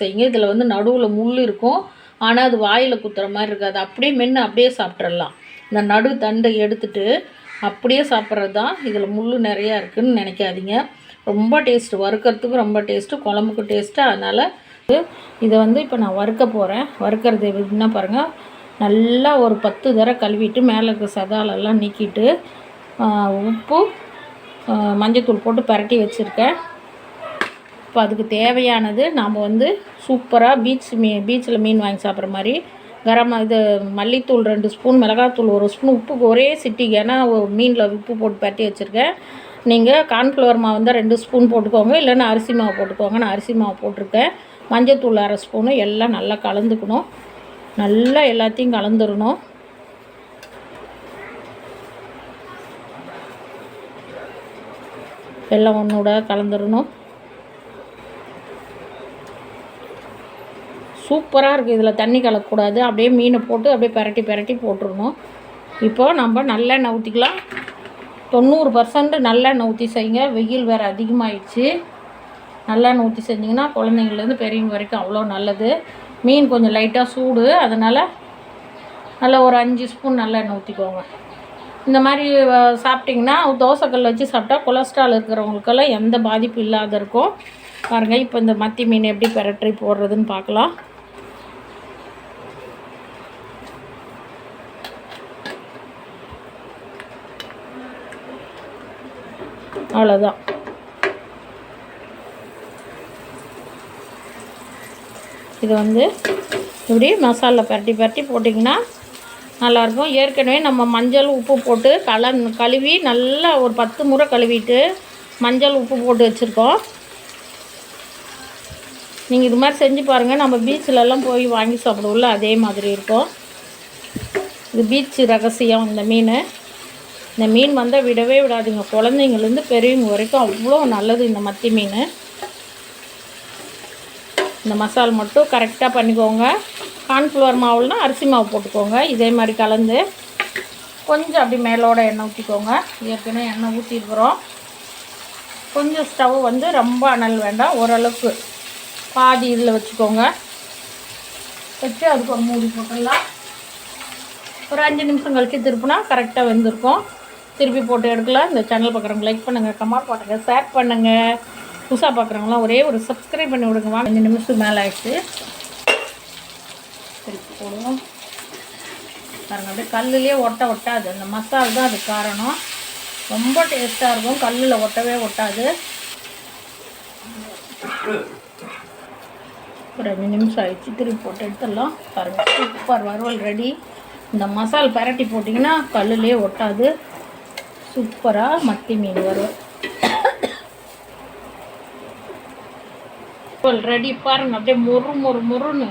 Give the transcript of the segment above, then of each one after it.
செய்யுங்க. இதில் வந்து நடுவில் முள் இருக்கும். ஆனால் அது வாயில் குத்துற மாதிரி இருக்காது. அப்படியே மென்று அப்படியே சாப்பிட்றலாம் இந்த நடு தண்டை எடுத்துட்டு அப்படியே சாப்பிட்றது தான் இதில் முள் நிறையா இருக்குதுன்னு நினைக்காதீங்க. ரொம்ப டேஸ்ட்டு வறுக்கிறதுக்கு ரொம்ப டேஸ்ட்டு குழம்புக்கு டேஸ்ட்டு அதனால் இதை வந்து இப்போ நான் வறுக்க போகிறேன் வறுக்கிறது எப்படின்னா பாருங்கள் நல்லா ஒரு பத்து தடவை கழுவிட்டு மேலே இருக்க சதாலெல்லாம் நீக்கிட்டு உப்பு மஞ்சத்தூள் போட்டு பரட்டி வச்சுருக்கேன். இப்போ அதுக்கு தேவையானது நாம் வந்து சூப்பராக பீச் மீ பீச்சில் மீன் வாங்கி சாப்பிட்ற மாதிரி கரம் இது மல்லித்தூள் ரெண்டு ஸ்பூன் மிளகாத்தூள் ஒரு ஸ்பூன் உப்புக்கு ஒரே சிட்டிக்கு ஏன்னா மீனில் உப்பு போட்டு பரட்டி வச்சுருக்கேன். நீங்கள் கார்ன்ஃப்ளவர் மாவு வந்து ரெண்டு ஸ்பூன் போட்டுக்கோங்க இல்லைன்னா அரிசி மாவு போட்டுக்கோங்க. நான் அரிசி மாவு போட்டிருக்கேன். மஞ்சத்தூள் அரை ஸ்பூனு எல்லாம் நல்லா கலந்துக்கணும். நல்லா எல்லாத்தையும் கலந்துடணும். எல்லாம் ஒன்றோட கலந்துடணும். சூப்பராக இருக்குது இதில் தண்ணி கலக்கக்கூடாது. அப்படியே மீனை போட்டு அப்படியே பெரட்டி பரட்டி போட்டுருணும் இப்போ நம்ம நல்லெண்ணெய் ஊற்றிக்கலாம் தொண்ணூறு பர்சன்ட் நல்லெண்ணெய் ஊற்றி செய்யுங்க. வெயில் வேறு அதிகமாகிடுச்சு நல்லெண்ணெய் ஊற்றி செஞ்சிங்கன்னா குழந்தைங்கள்லேருந்து பெரியவங்க வரைக்கும் அவ்வளோ நல்லது. மீன் கொஞ்சம் லைட்டாக சூடு. அதனால் நல்லா ஒரு அஞ்சு ஸ்பூன் நல்லெண்ணெய் ஊற்றிக்கோங்க இந்த மாதிரி சாப்பிட்டிங்கன்னா தோசைக்கல் வச்சு சாப்பிட்டா கொலஸ்ட்ரால் இருக்கிறவங்களுக்கெல்லாம் எந்த பாதிப்பும் இல்லாத இருக்கும். பாருங்கள் இப்போ இந்த மத்தி மீன் எப்படி பெரட்டி போடுறதுன்னு பார்க்கலாம். அவ்வளோதான் இது வந்து இப்படி மசாலா பரட்டி பரட்டி போட்டிங்கன்னா நல்லாயிருக்கும். ஏற்கனவே நம்ம மஞ்சள் உப்பு போட்டு கல கழுவி நல்லா ஒரு பத்து முறை கழுவிட்டு மஞ்சள் உப்பு போட்டு வச்சுருக்கோம். நீங்கள் இது மாதிரி செஞ்சு பாருங்கள் நம்ம பீச்சிலலாம் போய் வாங்கி சாப்பிடுவோம்ல அதே மாதிரி இருக்கும். இது பீச் ரகசியம் இந்த மீன். இந்த மீன் வந்தால் விடவே விடாதீங்க. குழந்தைங்கள்லேருந்து பெரியவங்க வரைக்கும் அவ்வளோ நல்லது இந்த மத்தி மீன். இந்த மசால் மட்டும் கரெக்டாக பண்ணிக்கோங்க. கார்ன்ஃப்ளவர் மாவுலனா அரிசி மாவு போட்டுக்கோங்க. இதே மாதிரி கலந்து கொஞ்சம் அப்படி மேலோட எண்ணெய் ஊற்றிக்கோங்க ஏற்கனவே எண்ணெய் ஊற்றிருக்கிறோம் கொஞ்சம் ஸ்டவ் வந்து ரொம்ப அனல் வேண்டாம். ஓரளவுக்கு பாதி இதில் வச்சுக்கோங்க. வச்சு அதுக்கு ஒரு மூடி போட்டுடலாம். ஒரு அஞ்சு நிமிஷம் கழித்து திருப்பினா கரெக்டாக வெந்திருக்கும். திருப்பி போட்டு எடுக்கலாம். இந்த சேனல் பார்க்குறவங்க லைக் பண்ணுங்கள் கமெண்ட் பண்ணுங்கள் ஷேர் பண்ணுங்கள் புதுசாக பார்க்குறவங்களாம் ஒரே ஒரு சப்ஸ்கிரைப் பண்ணி விடுங்க. வாங்க அஞ்சு நிமிஷத்துக்கு மேலே ஆகிடுச்சு திருப்பி போடுவோம். பாருங்கள் அப்படியே கல்லுலேயே ஒட்ட ஒட்டாது. அந்த மசால் தான் அது காரணம். ரொம்ப டேஸ்ட்டாக இருக்கும். கல்லில் ஒட்டவே ஒட்டாது. ஒரு அஞ்சு நிமிஷம் ஆயிடுச்சு. திருப்பி போட்டு எடுத்துடலாம். பாருங்கள் சூப்பர் வறுவல் ரெடி இந்த மசால் பரட்டி போட்டிங்கன்னா கல்லுலேயே ஒட்டாது. சூப்பராக மத்தி மீன் வரும் ரெடி. பாருங்க அப்படியே மொறு மொறு மொறுன்னு.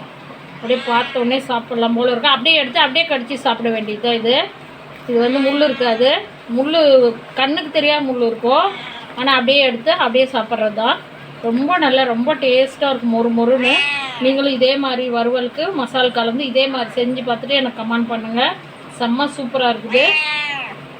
அப்படியே பார்த்த சாப்பிட்லாம் சாப்பிடலாம் போல இருக்கும் அப்படியே எடுத்து அப்படியே கடிச்சு சாப்பிட வேண்டியது இது. இது வந்து முள் இருக்காது. முள் கண்ணுக்கு தெரியாத முள் இருக்கும். ஆனால் அப்படியே எடுத்து அப்படியே சாப்பிட்றது தான் ரொம்ப நல்லா ரொம்ப டேஸ்ட்டாக இருக்கும் மொறு மொறுன்னு. நீங்களும் இதே மாதிரி வறுவலுக்கு மசால் கலந்து இதே மாதிரி செஞ்சு பார்த்துட்டு எனக்கு கமெண்ட் பண்ணுங்கள் செம்ம சூப்பராக இருக்குது.